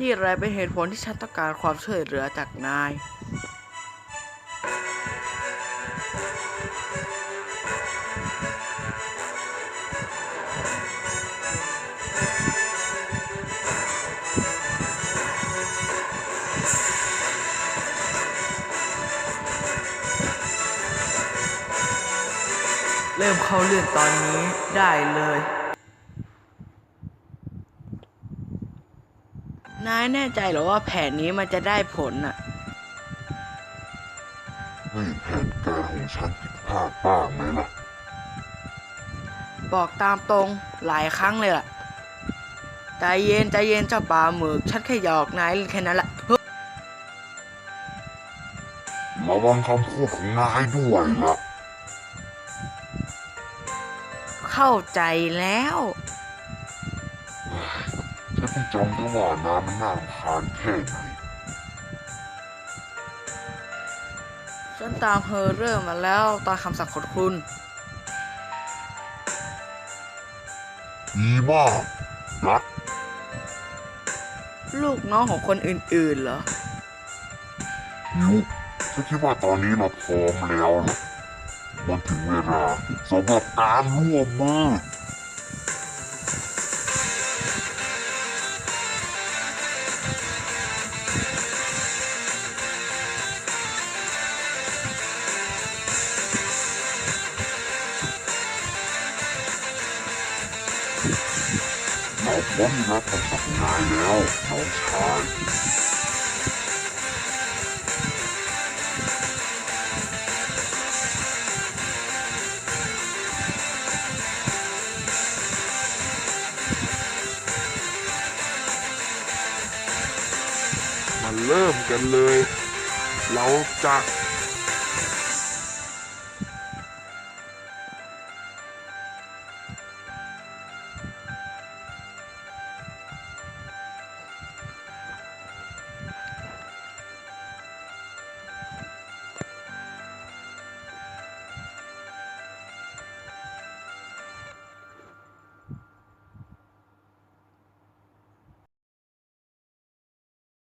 นี่แหละเป็นเหตุผลที่ฉันต้องการความช่วยเหลือจากนาย เริ่มเข้าเรื่องตอนนี้ได้เลย นายแน่ใจเหรอว่าแผนนี้มันจะได้ผลอะให้แผนการของฉันผิดพลาดบ้างไหมล่ะ บอกตามตรงหลายครั้งเลยล่ะ ใจเย็นใจเย็นเจ้าปลาหมึกฉันแค่หยอกนายเล่นแค่นั้นแหละเฮ้ยระวังคำพูดของนายด้วยล่ะ เข้าใจแล้วฉันเพิ่งจำได้ว่าน้ำมันน่ารำคาญแค่ไหนฉันตามเฮอร์เริ่มมาแล้วตามคำสั่งของคุณ ดีมากนัดลูกน้องของคนอื่นๆเหรอหิวฉันคิดว่าตอนนี้เราพร้อมแล้วนะ มันถึงเวลาสำหรับการร่วมมือเราพ้นรับคำสั่งนายแล้วน้องชาย มาเริ่มกันเลย เราจะ